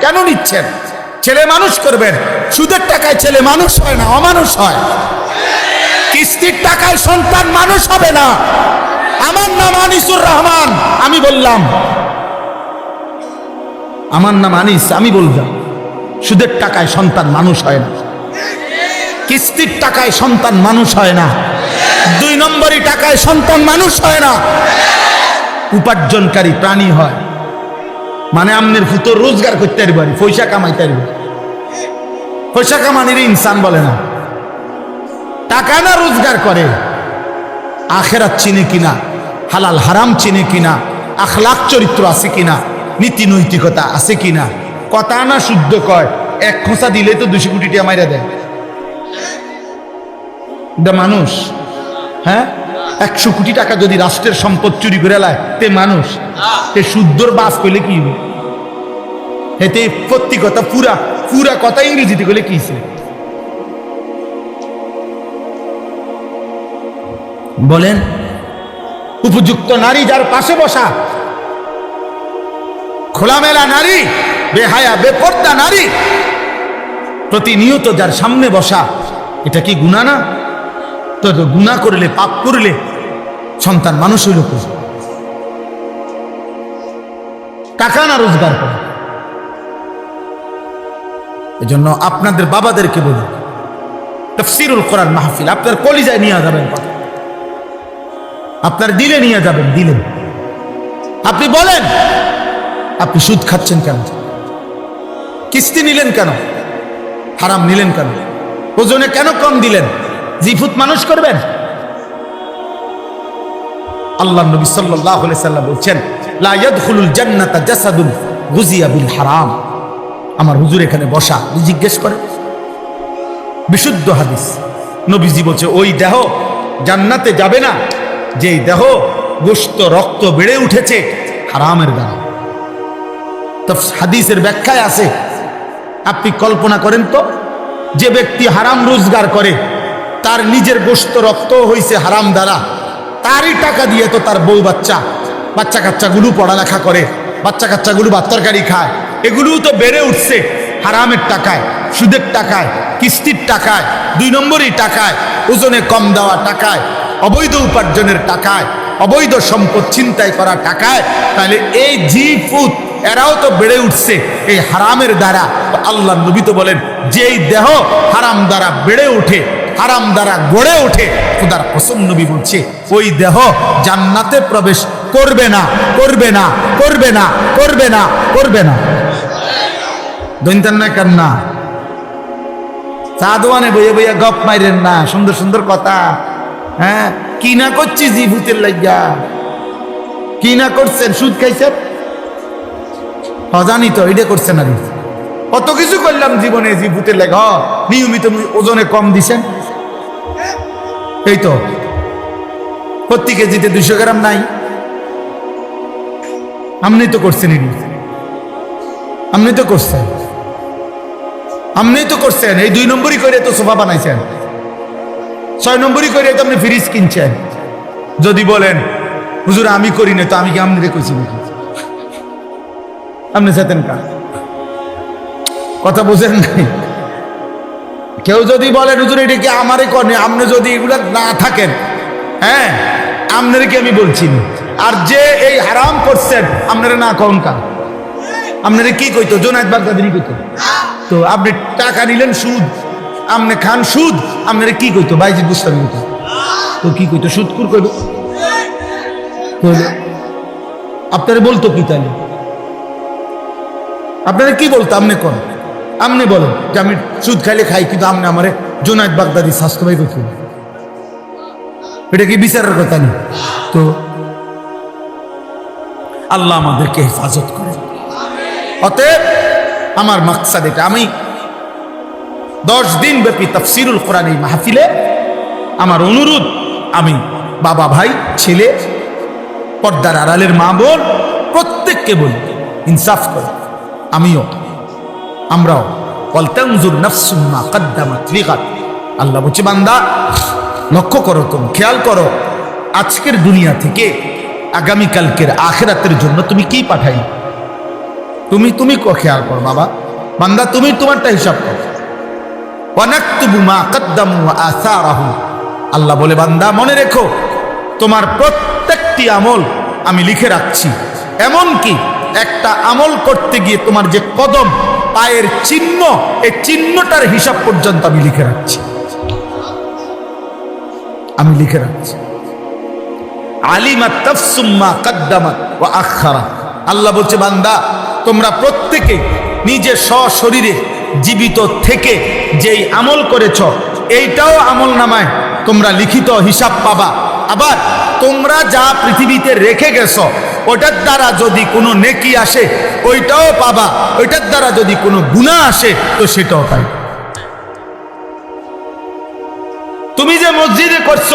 কেন নিচ্ছেন? ছেলে মানুষ করবেন। সুদের টাকায় ছেলে মানুষ হয় না, অমানুষ হয়। কিস্তির টাকায় সন্তান মানুষ হবে না। আমার নাম আনিসুর রহমান, আমি বললাম। আমার নাম আনিস, আমি বললাম। সুদের টাকায় সন্তান মানুষ হয় না। কিস্তির টাকায় সন্তান মানুষ হয় না। দুই নম্বরই টাকায় সন্তান মানুষ হয় না। উপার্জনকারী প্রাণী হয়। মানে আমনের ফুতো রোজগার করতে পারি, পয়সা কামাইতে পারি। পয়সা কামানির ইনসান বলে না। টাকা না রোজগার করে, আখেরাত চিনে কিনা, হালাল হারাম চিনে কিনা আখলাক চরিত্র আছে কিনা, নীতি নৈতিকতা আছে কিনা, কথা না শুদ্ধ কয়, এক খোঁচা দিলে তো দুশো কোটি টাকা মাইরা দেয়। মানুষ হ্যাঁ? একশো কোটি টাকা যদি রাষ্ট্রের সম্পদ চুরি করে লায় তে মানুষ, তে শুদ্ধর বাস করলে কি এতে প্রতি কথা, পুরা পুরা কথা ইংরেজিতে করলে কি বলেন, উপযুক্ত নারী যার পাশে বসা, খোলামেলা নারী, বেহায়া, বেপর্দা নারী, প্রতিনিয়ত যার সামনে বসা, এটা কি গুণা না? তো গুণা করলে, পাপ করলে সন্তান মানুষ হইল কি? টাকা না রোজগার করে। এজন্য আপনাদের বাবাদেরকে বলি, তফসিরুল কোরআন মাহফিল, আপনার কলিজায় নিয়ে যাবেন। আপনার দিলে নিয়ে যাবেন দিলে আপনি বলেন, আপনি সুদ খাচ্ছেন কেন? কিস্তি নিলেন কেন? হারাম নিলেন কেন? ওজনে কেন কম দিলেন? জিফুত মানুষ করবেন? আল্লাহ নবী আলাইহি সাল্লাম বলছেন জান্নাতা জাসাদুন গুজিয়া বিল হারাম। আমার হুজুর এখানে বসা জিজ্ঞেস করে বিশুদ্ধ হাদিস। নবীজি বলছে, ওই দেহ জান্নাতে যাবে না। যেই দেহ গোস্ত রক্ত বেড়ে উঠেছে, হারামের দ্বারা হাদিসের ব্যাখ্যায় আছে, আপনি কল্পনা করেন তো, যে ব্যক্তি হারাম রোজগার করে, তার নিজের গোস্ত রক্ত হইছে হারাম দ্বারা তারই টাকা দিয়ে তো তার বউ বাচ্চা বাচ্চা কাচ্চাগুলো পড়ালেখা করে, বাচ্চা কাচ্চাগুলো বাত্তরকারি খায়। এগুলোও তো বেড়ে উঠছে হারামের টাকায়, সুদের টাকায়, কিস্তির টাকায়, দুই নম্বরই টাকায়, ওজনে কম দেওয়া টাকায়, অবৈধ উপার্জনের টাকায়, অবৈধ সম্পদ ছিনতাই করা টাকায়, তাহলে এই জি ফুত, এরাও তো বেড়ে উঠছে এই হারামের দ্বারা। আল্লাহ নবী তো বলেন, যেই দেহ হারাম দ্বারা বেড়ে ওঠে হারাম দ্বারা গড়ে ওঠে। খোদার কসম নবী বলছে, ওই দেহ জান্নাতে প্রবেশ করবে না করবে না করবে না করবে না করবে না। দৈন্তান না কান্না। চা বইয়ে বইয়া গপ মাইরেন না, সুন্দর সুন্দর কথা। হ্যাঁ কি না করছি জি ভূতের লাগিয়া কি না করছেন, সুদ খাইছেন? জানি তো এটা করছেন আর কত কিছু করলাম জীবনে জি ভূতের লাগে নিয়মিত ওজনে কম দিছেন। এই তো। প্রতি কেজিতে দুশো গ্রাম নাই। আপনি তো করছেন এটি আপনি তো করছেন আপনি তো করছেন। এই দুই নম্বরই করে তো সোফা বানাইছেন। ছয় নম্বরই করে তো আপনি ফ্রিজ কিনছেন। যদি বলেন, হুজুর, আমি করি না তো আমি কি আপনি কইছি নাকি? আপনি যেতেন কা কথা বুঝেন নাই? কেউ যদি বলেন হুজুর, এটা কি আমারই করেন আপনি যদি এগুলো না থাকেন হ্যাঁ আপনার কি আমি বলছি আর যে এই হারাম করছেন আপনারা না কন কা? আপনারা কি কইতো? জোনায়দ বাগদাদিনী কইতো। তো আপনি টাকা নিলেন সুদ, আপনি খান সুদ, আপনারা কি কইতো? বাইজিদ বুস্তামি কইতো। তো কি কইতো? সুদকুর কইব। কইলো আপনারা বলতো কি তাহলে? আপনারা কি বলতো? আপনি কোন? আপনি বলেন যে আমি সুদ খাইলে খাই, কিন্তু আপনি আমারে জোনায়দ বাগদাদি স্বাস্থ্য ভাই করছেন এটা কি বিচারের কথা নেই তো আল্লাহ আমাদেরকে হেফাজত করে অতএব আমার মাকসাদ এটা, আমি দশ দিন ব্যাপী তফসিরুল কোরআন এই মাহফিলে আমার অনুরোধ, আমি বাবা ভাই, ছেলে, পর্দার আড়ালের মা বোন, প্রত্যেককে বলি, ইনসাফ করে, আমিও আমরাও। আল্লাহ বলছে, বান্দা, লক্ষ্য করো তুমি, খেয়াল করো, আজকের দুনিয়া থেকে আগামীকালকের আখেরাতের জন্য তুমি কি পাঠাই তুমি তুমি খেয়াল করো বাবা। বান্দা, তুমি তোমারটা হিসাব কর। আল্লাহ বলে, বান্দা, মনে রেখো, তোমার প্রত্যেকটি আমল আমি লিখে রাখছি। এমন কি একটা আমল করতে গিয়ে তোমার যে কদম পায়ের চিহ্ন, এই চিহ্নটার হিসাব পর্যন্ত আমি লিখে রাখছি। আমি লিখে রাখছি। আলিমা তাফসুম্মা কাদ্দামাত ওয়া আখারা আল্লাহ বলছে, বান্দা, তোমরা প্রত্যেকে নিজের সশরীরে জীবিত থেকে যেই আমল করেছ, এইটাও আমল নামায় তোমরা লিখিত হিসাব পাবা। আবার তোমরা যা পৃথিবীতে রেখে গেছো, ওটার দ্বারা যদি কোনো নেকি আসে ওইটাও পাবা। ওইটার দ্বারা যদি কোনো গুণা আসে, তো সেটাও পাই। তুমি যে মসজিদে করছ,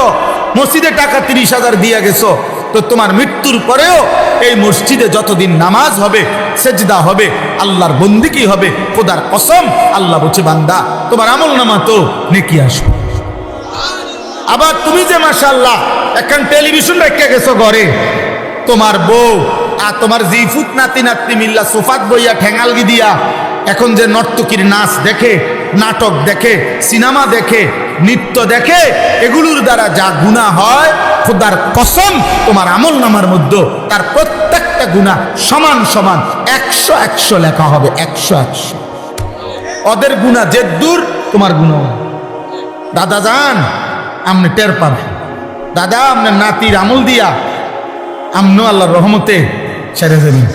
মসজিদে টাকা তিরিশ হাজার দিয়ে গেছো, তো তোমার মৃত্যুর পরেও এই মসজিদে যতদিন নামাজ হবে, সেজদা হবে, আল্লাহর বন্দিকি হবে, খোদার কসম, আল্লাহ বলছে, বান্দা, তোমার আমল নামা তো নেকি আসবে। আবার তুমি যে মাসা আল্লাহ এখন টেলিভিশন রেখে গেছো ঘরে, তোমার বউ আর তোমার জিফুত নাতি নাতি মিল্লা সোফাত বইয়া ঠেঙ্গালগি দিয়া, এখন যে নর্তকীর নাচ দেখে, নাটক দেখে, সিনেমা দেখে, নৃত্য দেখে, এগুলোর দ্বারা যা গুণা হয়, খোদার কসম তোমার আমল নামার মধ্যে তার প্রত্যেকটা গুণা সমান সমান একশো একশো লেখা হবে, একশো একশো। ওদের গুণা যে দূর, তোমার গুণা দাদা যান আপনি টের পাবেন দাদা আপনার নাতির আমল দিয়া, আমনো আল্লাহর রহমতে সেরে যাবেন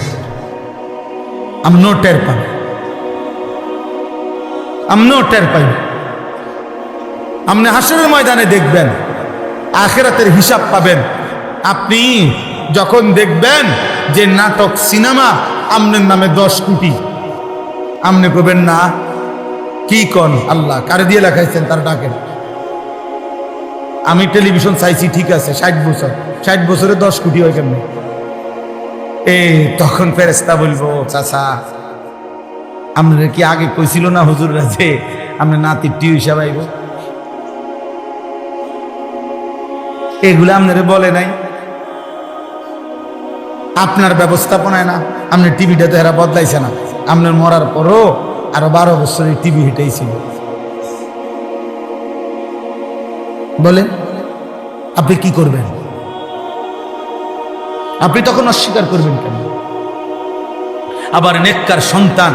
আমনো টের পাবেন আমনো টের পাইবেন আপনি হাসরের ময়দানে দেখবেন, আখেরাতের হিসাব পাবেন। আপনি যখন দেখবেন যে নাটক, সিনেমা আমনের নামে দশ কোটি, আপনি করবেন না, কি কন আল্লাহ, কারে দিয়ে লেখাইছেন তার ডাকেন আমি টেলিভিশন চাইছি, ঠিক আছে, ষাট বছর। ষাট বছরে দশ কোটি হয় কেমন? এ তখন ফেরেস্তা বলব, চাচা, আপনারা কি আগে কইছিল না হুজুর যে আমরা নাতির টিউ হিসাব এগুলো আপনারা বলে নাই। আপনার ব্যবস্থাপনায় না, আপনার টিভিটা তো এরা বদলাইছে না। আপনার মরার পরও আরও বারো বছরের টিভি হেঁটেইছিল। বলেন, আপনি কি করবেন? আপনি তখন অস্বীকার করবেন কেন? আবার নেককার সন্তান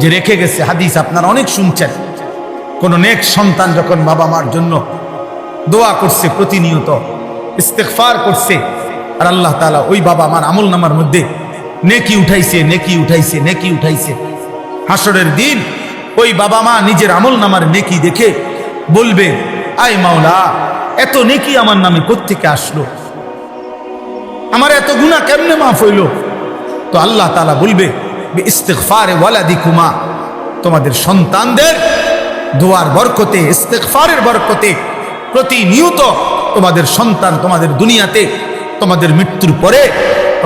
যে রেখে গেছে, হাদিস আপনারা অনেক শুনছেন। কোন নেক সন্তান যখন বাবা মার জন্য দোয়া করছে প্রতিনিয়ত ইস্তেকফার করছে, আর আল্লাহ তালা ওই বাবা মার আমল নামার মধ্যে নেকি উঠাইছে নেকি উঠাইছে নেকি উঠাইছে। হাসরের দিন ওই বাবা মা নিজের আমল নামার নেকি দেখে বলবে, আয় মাওলা, এত নেকি আমার নামে কোত্থেকে আসলো? আমার এত গুণা কেমনে মাফ হইল? তো আল্লাহ তালা বলবে ইস্তেকফারে ওয়ালাদি কুমা তোমাদের সন্তানদের দোয়ার বরকতে ইস্তেকফারের বরকতে প্রতিনিয়ত তোমাদের সন্তান তোমাদের দুনিয়াতে তোমাদের মৃত্যুর পরে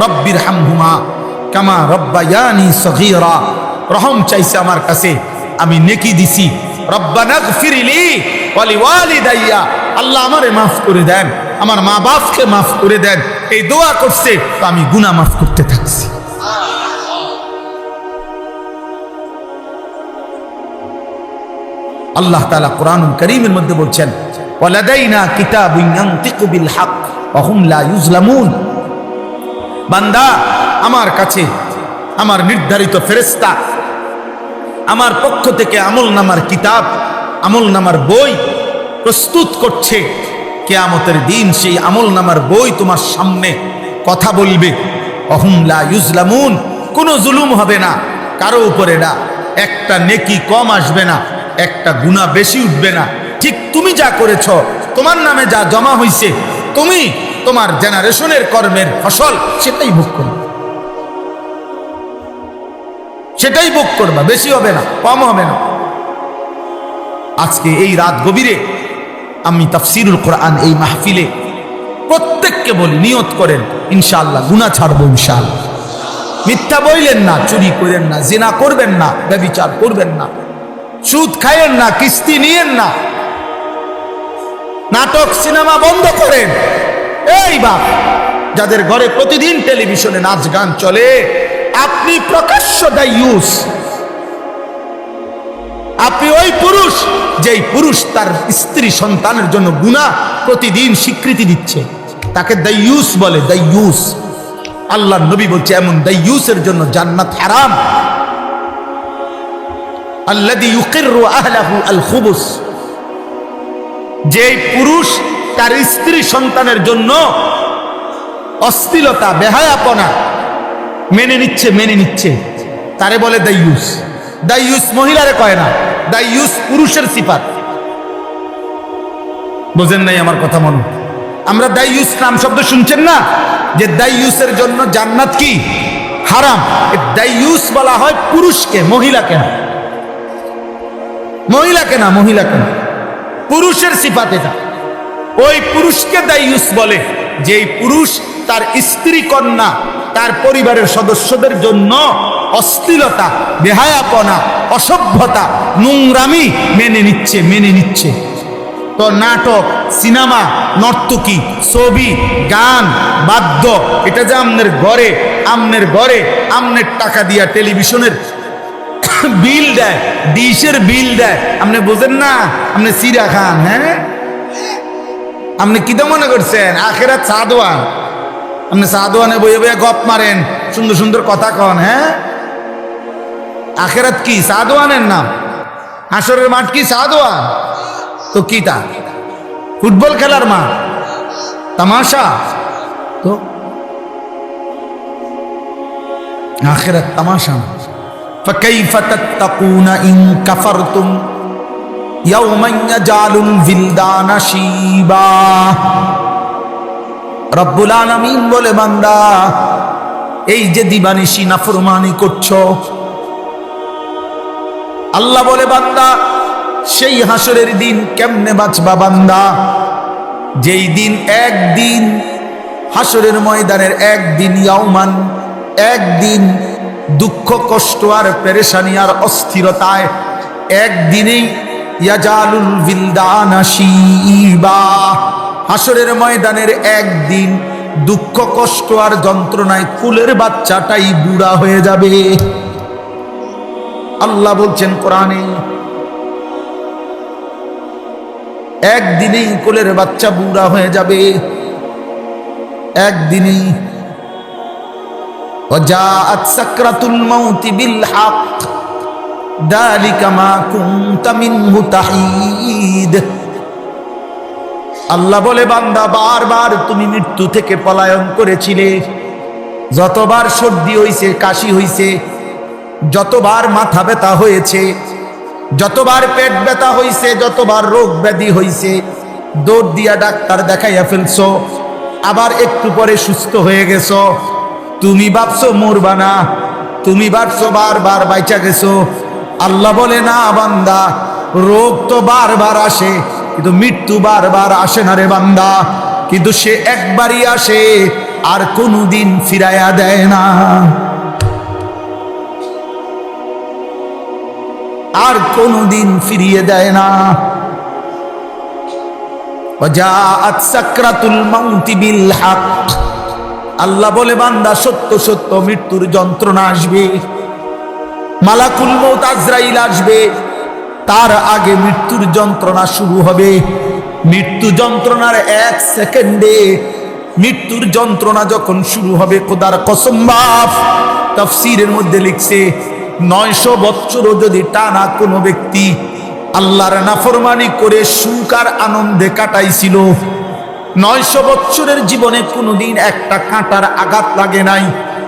রব্বির হামহুমা কামা রব্বায়ানি সগীরা। রহম চাইছে আমার কাছে, আমি নেকি দিছি। রব্বানা ফিরিলি ওয়ালিদাইয়া আল্লাহ আমারে মাফ করে দেন, আমার মা বাপকে মাফ করে দেন। এই দোয়া করছে, তো আমি গুনাহ মাফ করতে থাকছি। আল্লাহ তাআলা কোরআনুল করিমের মধ্যে বলছেন, ওয়ালাদাইনা কিতাবুন ইয়ানতিকু বিল বান্দা, আমার কাছে আমার নির্ধারিত ফেরেশতা, আমার পক্ষ থেকে আমল নামার কিতাব, আমল নামার বই প্রস্তুত করছে। কেয়ামতের দিন সেই আমল নামার বই তোমার সামনে কথা বলবে। অহুমলা ইউজলামুন, কোনো জুলুম হবে না, কারও উপরে না। একটা নেকি কম আসবে না, একটা গুণা বেশি উঠবে না। ঠিক তুমি যা করেছ, তোমার নামে যা জমা হইছে, তুমি তোমার জেনারেশনের কর্মের ফসল, সেটাই ভোগ করবে। সেটাই ভোগ করবা, বেশি হবে না, কম হবে না। আজকে এই রাত গভীরে আমি তাফসিরুল কোরআন এই মাহফিলে প্রত্যেককে বলি, নিয়ত করেন, ইনশাআল্লাহ গুনাহ ছাড়বো ইনশাআল্লাহ। মিথ্যা বইলেন না, চুরি করেন না, জেনা করবেন না, ব্যবিচার করবেন না, সুদ খাইয়েন না, কিস্তি নিয়েন না। নাটক, সিনেমা বন্ধ করেন। এই বাপ, যাদের ঘরে প্রতিদিন টেলিভিশনে নাচ গান চলে, আপনি প্রকাশ্য দ্য দায়ুস আপনি ওই পুরুষ, যেই পুরুষ তার স্ত্রী সন্তানের জন্য গুণা প্রতিদিন স্বীকৃতি দিচ্ছে, তাকে দাইয়ুস বলে, দাইয়ুস। আল্লাহ নবী বলছে, এমন দাইয়ুসের জন্য জান্নাত হারাম। যে পুরুষ তার স্ত্রী সন্তানের জন্য অস্থিলতা বেহায়াপনা মেনে নিচ্ছে মেনে নিচ্ছে, তারে বলে দাইয়ুস। দাইয়ুস মহিলারে কয় না? দাইয়ুস পুরুষের সিফাত। বোঝেন নাই আমার কথা মনে? আমরা দাইয়ুস নাম শব্দ শুনছেন না? যে দাইয়ুসের জন্য জান্নাত কি? হারাম। এ দাইয়ুস বলা হয় পুরুষকে, মহিলাকে না। মহিলাকে না মহিলাকে না। পুরুষের সিফাত এটা। ওই পুরুষকে দাইয়ুস বলে যেই পুরুষ তার স্ত্রী কন্যা, তার পরিবারের সদস্যদের জন্য অশ্লীলতা, বেহায়াপনা অসভ্যতা, নোংরামি মেনে নিচ্ছে মেনে নিচ্ছে। তো নাটক, সিনেমা, নর্তকী, ছবি, গান, বাদ্য, এটা যে আমনের ঘরে আমনের ঘরে, আমনের টাকা দিয়া টেলিভিশনের বিল দেয়, ডিশের বিল দেয়। আপনি বোঝেন না, আপনি সিরা খান হ্যাঁ? আপনি কিতা মনে করছেন? আখেরা সাদওয়ান। আপনি সাদওয়ানে বইয়ে বইয়ে গপ মারেন, সুন্দর সুন্দর কথা কন হ্যাঁ? আখেরাত কি সাদওয়ানের নাম হাসরের মাঠ কি সাদওয়ান তো কি তা ফুটবল খেলার মাঠ তামাশা তো আখেরাত তামাশা না فكيف تتقون إن كفرتم يوما يجعل الولدان شيبا রব্বুল আলামিন বলে বান্দা এই যে দিবানিশি নাফরমানি করছো আল্লাহ বলে, বান্দা, সেই হাসরের দিন কেমনে বাঁচবা বান্দা? যেই দিন একদিন, হাসরের ময়দানের একদিন ইয়াউমান, একদিন দুঃখ, কষ্ট আর পেরেশানি আর অস্থিরতায়, একদিনেই ইয়াজালুল বিলদানা শিবা। হাসরের ময়দানের একদিন দুঃখ, কষ্ট আর যন্ত্রণায় কুলের বাচ্চাটাই বুড়া হয়ে যাবে। আল্লাহ বলছেন কোরআনে একদিনেই কোলের বাচ্চা বুড়া হয়ে যাবে একদিনেই وجاءت سكرة الموت بالحق ذلك ما كنت منه تحيد আল্লাহ বলে বান্দা বারবার তুমি মৃত্যু থেকে পলায়ন করেছিলে যতবার সর্দি হইছে কাশি হইছে যতবার মাথা ব্যথা হয়েছে, যতবার পেট ব্যথা হইছে, যতবার রোগ ব্যাধি হইছে, দৌড় দিয়া ডাক্তার দেখাইয়া ফেলছো, আবার একটু পরে সুস্থ হয়ে গেছো। তুমি ভাবছ, মরবা না। তুমি ভাবছ, বারবার বাইচা গেছো। আল্লাহ বলে, না বান্দা, রোগ তো বারবার আসে, কিন্তু মৃত্যু বারবার আসে না রে বান্দা। কিন্তু সে একবারই আসে, আর কোনোদিন ফিরাইয়া দেয় না। আর কোনোদিন ফিরিয়ে দেয় না। আল্লাহ বলে, বান্দা, সত্য সত্য, মৃত্যুর যন্ত্রণা আসবে। মালাকুল মৌত আসবে। তার আগে মৃত্যুর যন্ত্রণা শুরু হবে। মৃত্যু যন্ত্রণার এক সেকেন্ডে মৃত্যুর যন্ত্রণা যখন শুরু হবে কোদার কসম্বাব তফসিরের মধ্যে লিখছে নয়শো বৎসরও যদি টানা কোনো ব্যক্তি আল্লাহর নাফরমানি করে সুখ আর আনন্দে কাটাইছিল, নয়শো বৎসরের জীবনে কোনোদিন একটা কাঁটার আঘাত লাগে নাই,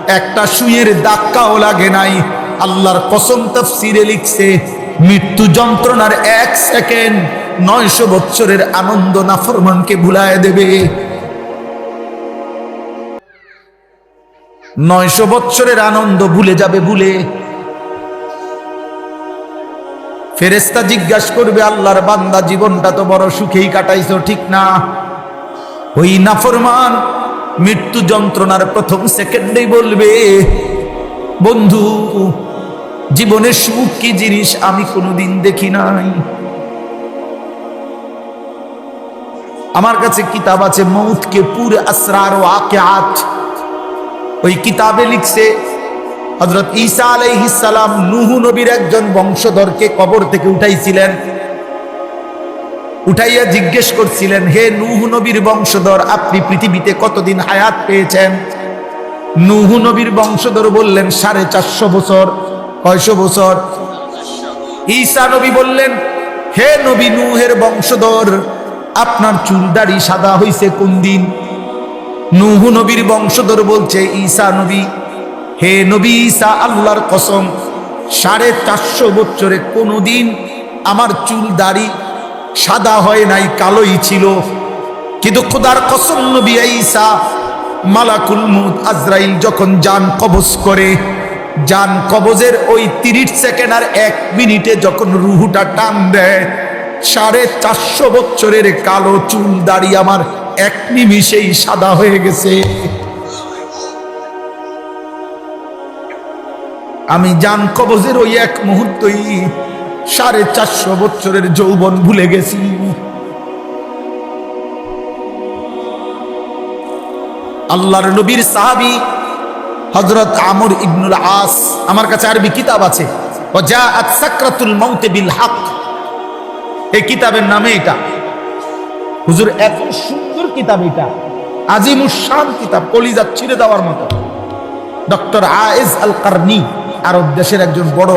একটা সুয়ের দাক্কাও লাগে নাই। আল্লাহর কসম তফসিরে লিখছে, মৃত্যু যন্ত্রণার এক সেকেন্ড নয়শো বৎসরের আনন্দ নাফরমানকে ভুলায় দেবে। নয়শো বৎসরের আনন্দ ভুলে যাবে ভুলে ফেরেস্তা জিজ্ঞাসা করবে, আল্লাহর বান্দা, জীবনটা তো বড় সুখেই কাটাইছো, ঠিক না? ওই নাফরমান মৃত্যু যন্ত্রণার প্রথম সেকেন্ডেই বলবে, বন্ধু, জীবনের সুখ কি জিনিস আমি কোনোদিন দেখি নাই। আমার কাছে কিতাব আছে মৌতকে পুরে আসরার ও আকে ওই কিতাবে লিখছে হজরত ঈসা আলাইহিসালাম নুহু নবীর একজন বংশধরকে কবর থেকে উঠাইছিলেন। উঠাইয়া জিজ্ঞেস করছিলেন, হে নুহু নবীর বংশধর, আপনি পৃথিবীতে কতদিন হায়াত পেয়েছেন? নুহু নবীর বংশধর বললেন, সাড়ে চারশো বছর, কয়শো বছর? ঈসা নবী বললেন, হে নবী নুহের বংশধর, আপনার চুল দাড়ি সাদা হইছে কোন দিন? নুহু নবীর বংশধর বলছে, ঈসা নবী হে নবী ঈসা, আল্লাহর কসম, সাড়ে চারশো বছরে কোনোদিন আমার চুল দাড়ি সাদা হয় নাই, কালোই ছিল। কিন্তু খোদার কসম নবী ঈসা, মালাকুল মুদ আজরাইল যখন যান কবজ করে, যান কবজের ওই তিরিশ সেকেন্ড আর এক মিনিটে যখন রুহুটা টান দেয়, সাড়ে চারশো বছরের কালো চুল দাড়ি আমার এক নিমিষেই সাদা হয়ে গেছে। আমি জান কবজের ওই এক মুহূর্তই সাড়ে চারশো বছরের যৌবন ভুলে গেছি। আল্লাহর নবীর সাহাবি হজরত আমর ইবনুল আস আমার কাছে আরবি কিতাব আছে। বিল হক। এই কিতাবের নামে এটা। হুজুর, এত সুন্দর কিতাব এটা। আজিমুসান কিতাব, কলিজা ছিঁড়ে দেওয়ার মতো। ডক্টর আয়েজ আল কারনি আরব দেশের একজন বড়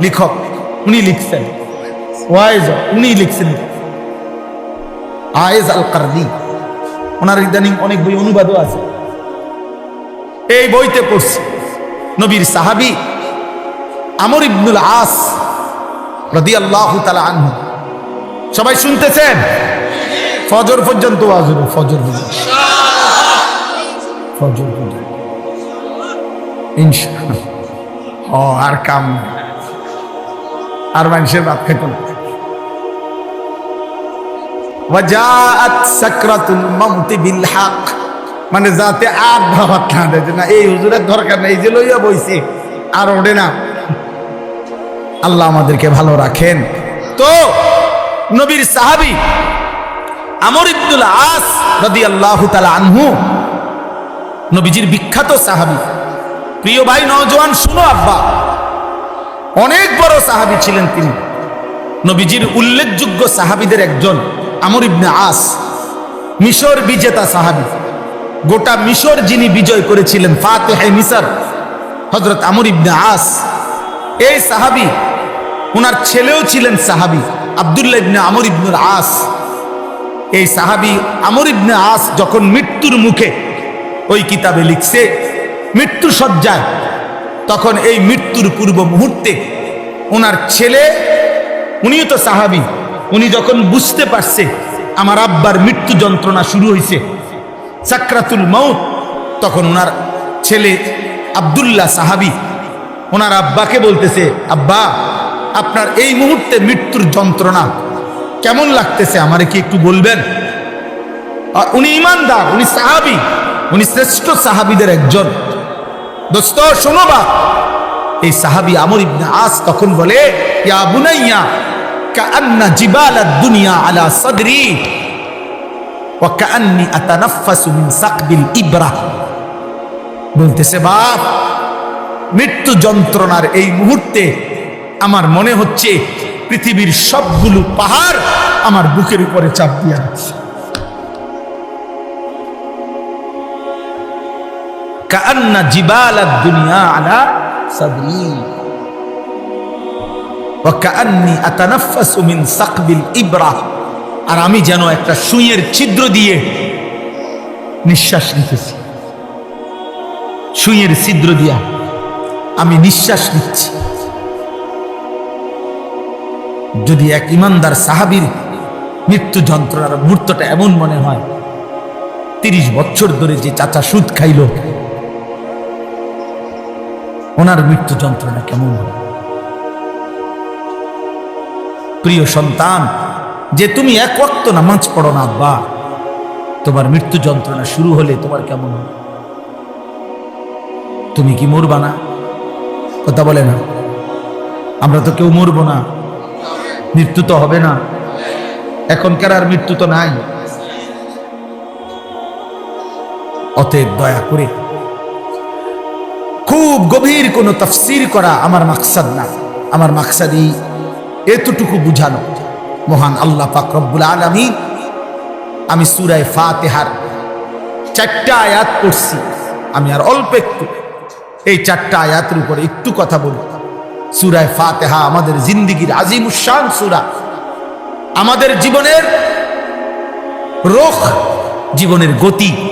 লেখক উনি লিখছেন। ওয়াইজ উনি লিখছেন। আয়েজ আল কারনি ওনার ইদানিং অনেক বই অনুবাদও আছে। এই বইতে পড়ছি নবীর সাহাবি আমর ইবনুল আস রদি আল্লাহ তালা সবাই শুনতেছেন? ফজর পর্যন্ত হলো, ফজর ফজর। ও, আর কাম। আর মানুষের ভাত খেত না মানে যাতে আর ভাবাত না দেয় না, এই হুজুরের দরকার নেই যে লইয়া বইছে, আর ওঠে না। আল্লাহ আমাদেরকে ভালো রাখেন। তো, নবীর সাহাবী আমর ইবনুল আস রাদিয়াল্লাহু তাআলা আনহু, নবীজির বিখ্যাত সাহাবী। প্রিয় ভাই নওজোয়ান, শুনো আব্বা। অনেক বড় সাহাবী ছিলেন তিনি। নবীজির উল্লেখযোগ্য সাহাবিদের একজন আমর ইবনে আস, মিশর বিজেতা সাহাবী। গোটা মিশর যিনি বিজয় করেছিলেন, ফাতেহে মিসর হজরত আমর ইবনে আস। এই সাহাবী ওনার ছেলেও ছিলেন সাহাবি, আবদুল্লাহ ইবনে আমর ইবনুল আস। এই সাহাবী আমর ইবনে আস যখন মৃত্যুর মুখে ওই কিতাবে লিখছে মৃত্যু সজ্জায়। তখন এই মৃত্যুর পূর্ব মুহূর্তে ওনার ছেলে, উনিও তো সাহাবী, উনি যখন বুঝতে পারছে আমার আব্বার মৃত্যু যন্ত্রণা শুরু হয়েছে সাকরাতুল মৌত তখন ওনার ছেলে আবদুল্লাহ সাহাবী, ওনার আব্বাকে বলতেছে, আব্বা, আপনার এই মুহূর্তে মৃত্যুর যন্ত্রণা কেমন লাগতেছে? আমারে কি একটু বলবেন? উনি ইমানদার, উনি সাহাবী, উনি শ্রেষ্ঠ সাহাবীদের একজন। দোস্ত, শোনো বা। এই সাহাবি আমর ইবনে আস তখন বলে, ইয়া বুনাইয়া, কাআন্না জিবাল দুনিয়া আলা সাদরি কাআন্নি আতানাফাসু মিন সাকবিল ইবরা। বলতেছে, বাপ, মৃত্যু যন্ত্রণার এই মুহূর্তে আমার মনে হচ্ছে পৃথিবীর সবগুলো পাহাড় আমার বুকের উপরে চাপ দিয়ে আছে আর আমি যেন একটা সুইয়ের ছিদ্র দিয়ে নিঃশ্বাস নিতেছি। সুইয়ের ছিদ্র দিয়া আমি নিঃশ্বাস নিচ্ছি। যদি এক ইমানদার সাহাবীর মৃত্যু যন্ত্রণার মুহূর্তটা এমন মনে হয়, তিরিশ বছর ধরে যে চাচা সুদ খাইল ওনার মৃত্যু যন্ত্রণা কেমন প্রিয় সন্তান, যে তুমি এক ওয়াক্ত নামাজ পড়ো না বা তোমার মৃত্যু যন্ত্রণা শুরু হলে তোমার কেমন হবে? তুমি কি মরবা না? কথা বলে না। আমরা তো কেউ মরবো না। মৃত্যু তো হবে না। এখনকার আর মৃত্যু তো নাই। অতএব দয়া করে খুব গভীর কোনো তফসির করা আমার মাকসাদ না। আমার মাকসাদ এতটুকু বুঝানো। মহান আল্লাহ পাক রব্বুল আলমী আমি সুরায় ফাতেহার চারটা আয়াত পড়ছি। আমি আর অল্প একটু। এই চারটা আয়াতের উপরে একটু কথা বলি। সুরায় ফাতেহা আমাদের জিন্দিগির আজিমুসান সুরা। আমাদের জীবনের রোখ, জীবনের গতি,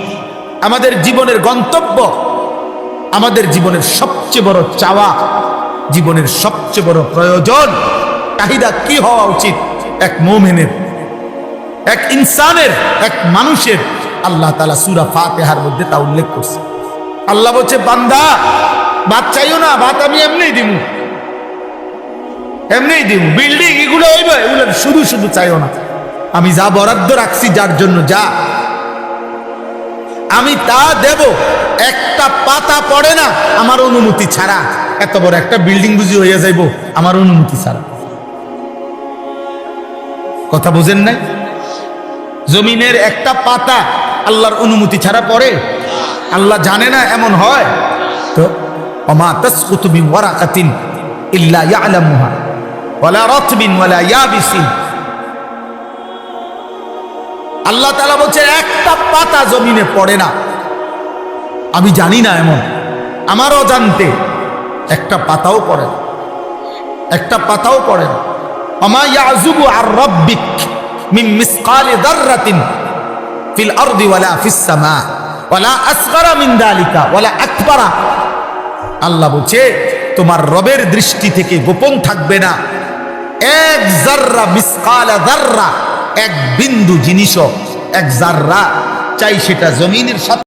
আমাদের জীবনের গন্তব্য আমাদের জীবনের সবচেয়ে বড় চাওয়া, জীবনের সবচেয়ে বড় প্রয়োজন, চাহিদা কি হওয়া উচিত? এক মোমেনের, এক ইনসানের, এক মানুষের। আল্লাহ তালা সুরা ফাতেহার মধ্যে তা উল্লেখ করছে। আল্লাহ বলছে, বান্দা ভাত চাইও না ভাত আমি এমনি দিব এমনি দিব বিল্ডিং এগুলো এগুলো শুধু শুধু চাইও না। আমি যা বরাদ্দ রাখছি, যার জন্য যা আমি তা দেব। একটা পাতা পড়ে না, আমার অনুমতি ছাড়া। এত বড় একটা বিল্ডিং বুঝি হইয়া যাইব, আমার অনুমতি ছাড়া। কথা বুঝেন নাই? জমিনের একটা পাতা আল্লাহর অনুমতি ছাড়া পড়ে, আল্লাহ জানে না এমন হয়। তো অমা তসকুতু মিন ওয়ারাকাতিন ইল্লা ইয়ালামুহা, ওয়ালা রাতবিন ওয়ালা ইয়াবিসিন। আল্লাহ তালা বলছে, একটা পাতা জমিনে পড়ে না। আমি জানি না এমন। আমার অজান্তে একটা পাতাও পড়ে না। একটা পাতাও পড়ে না। অমা ইয়াজুবু আর রব্বিক মিন মিসকালি দাররাতিন ফিল আরদি ওয়ালা ফিস সামা ওয়ালা আসগারা মিন দালিকা ওয়ালা আকবারা। আল্লাহ বলছে, তোমার রবের দৃষ্টি থেকে গোপন থাকবে না। এক জাররা মিসকালা দাররা। এক বিন্দু জিনিসও এক জাররা চাই সেটা জমিনের সাথে